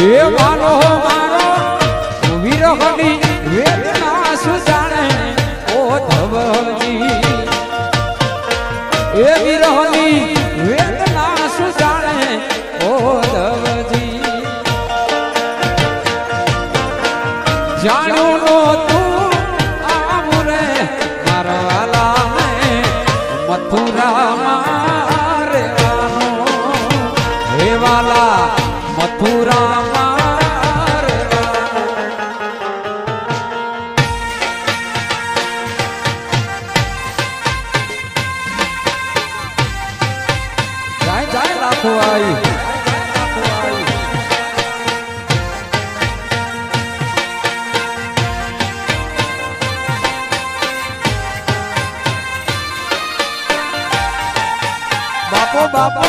એ મારો બાપો.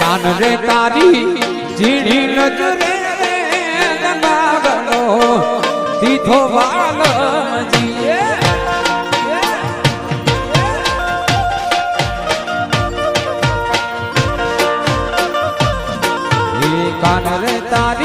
કાન રે તારી ઝીણી નજરે એ કાન રે તારી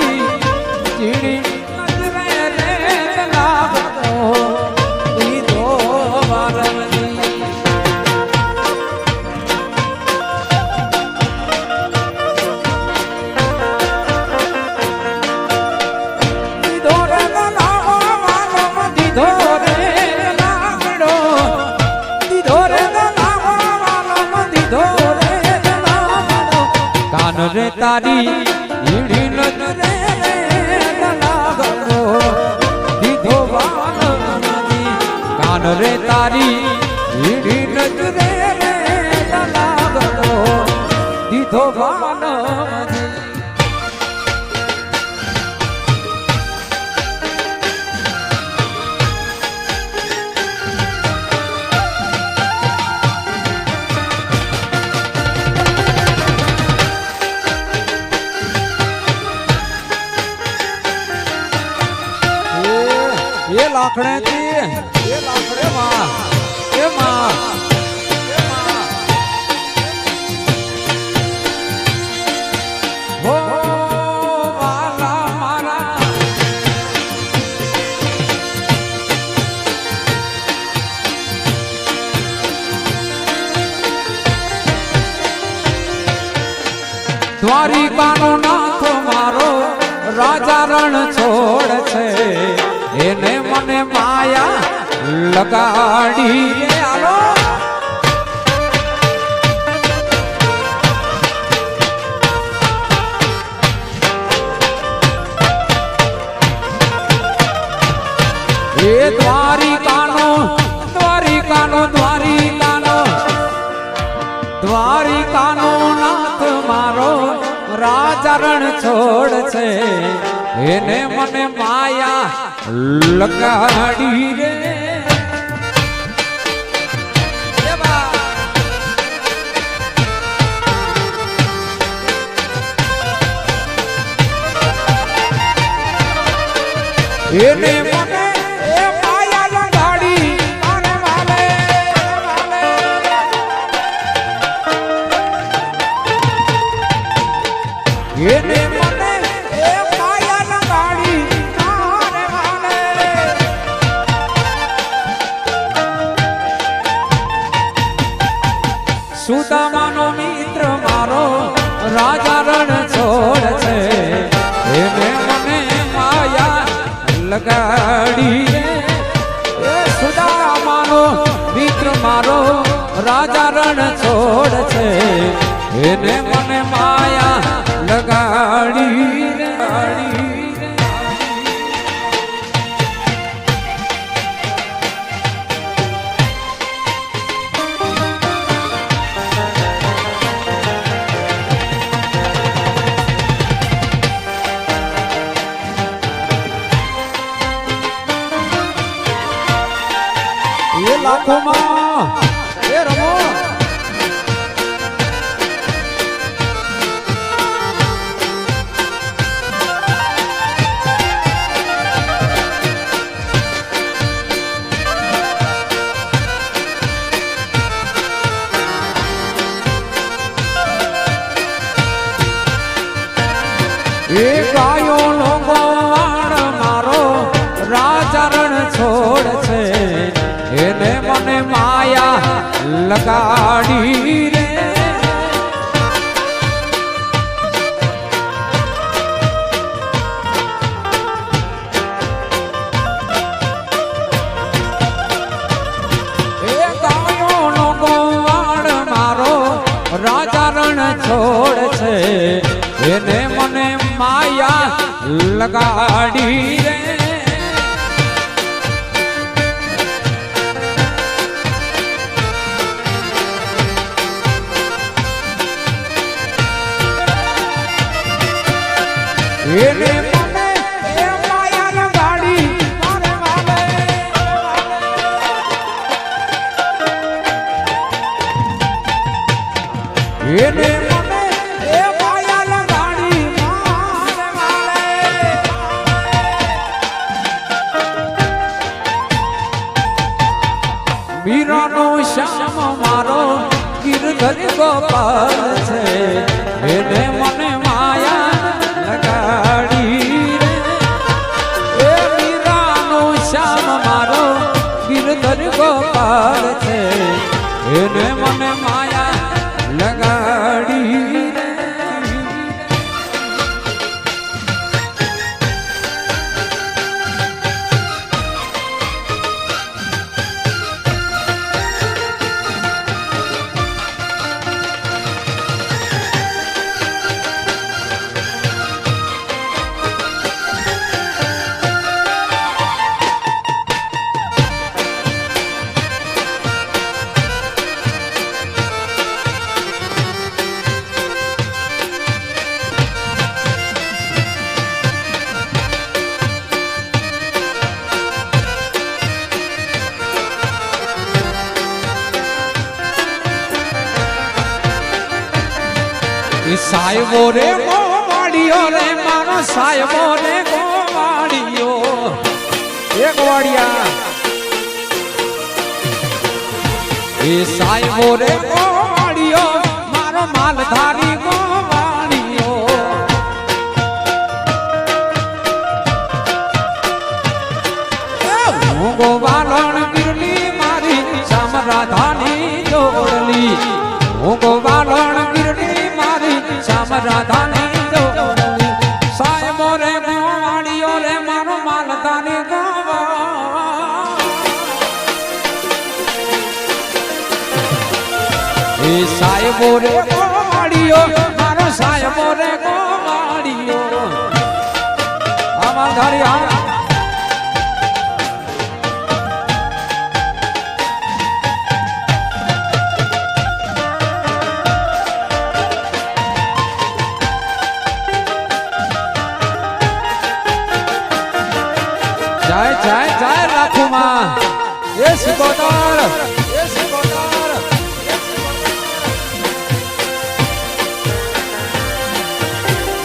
તારી ઈડી નજરે લાગડો દીધો વાલો કાન રે તારી ઈડી નજરે લાગડો દીધો વાલો લાકડે થી એ મારા દ્વારિકાનો નાથ મારો રાજા રણ છોડ છે એને મને માયા લગાડી આલો એ દ્વારિકાનો દ્વારિકાનો દ્વારિકાનો દ્વારિકાનો નાથ મારો રાજારણ છોડ છે એને મને માયા લગાડી રે. એને સુદામાનો મિત્ર મારો રાજા રણ છોડ છે. એને મને માયા લગાડી એ સુદામાનો મિત્ર મારો રાજા રણ છોડ છે. એને મને માયા આંખોમાં એ રમો. એ ગાયો ગોવાળ રે છોડ છે એને મને માયા લગાડી રે એને મીરાનો શ્યામ મારો ગિરધર ગોપાલ. સાહેબો રે ગોવાળિયો રે મારો સાહેબો રે ગોવાળિયો એ ગોવાડિયા એ સાહેબો રે ગોવાળિયો મારો માલધારી ગોવાળિયો એ હું ગોવાલણ ગીરની મારી શ્યામ રાધાની જોડલી હું શ્યામ રાધાની જોડલી સાહેબો રે ગોવાડીઓ રે, મારો માલધારી ગોવા. એ સાહેબો રે ગોવાળિયો મારો સાહેબો રે ગોવાળિયો આમાં આ રાખું માં એ સિકોતર એ સિકોતર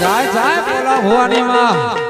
જાય જાય ભવાની ભુવાનીમાં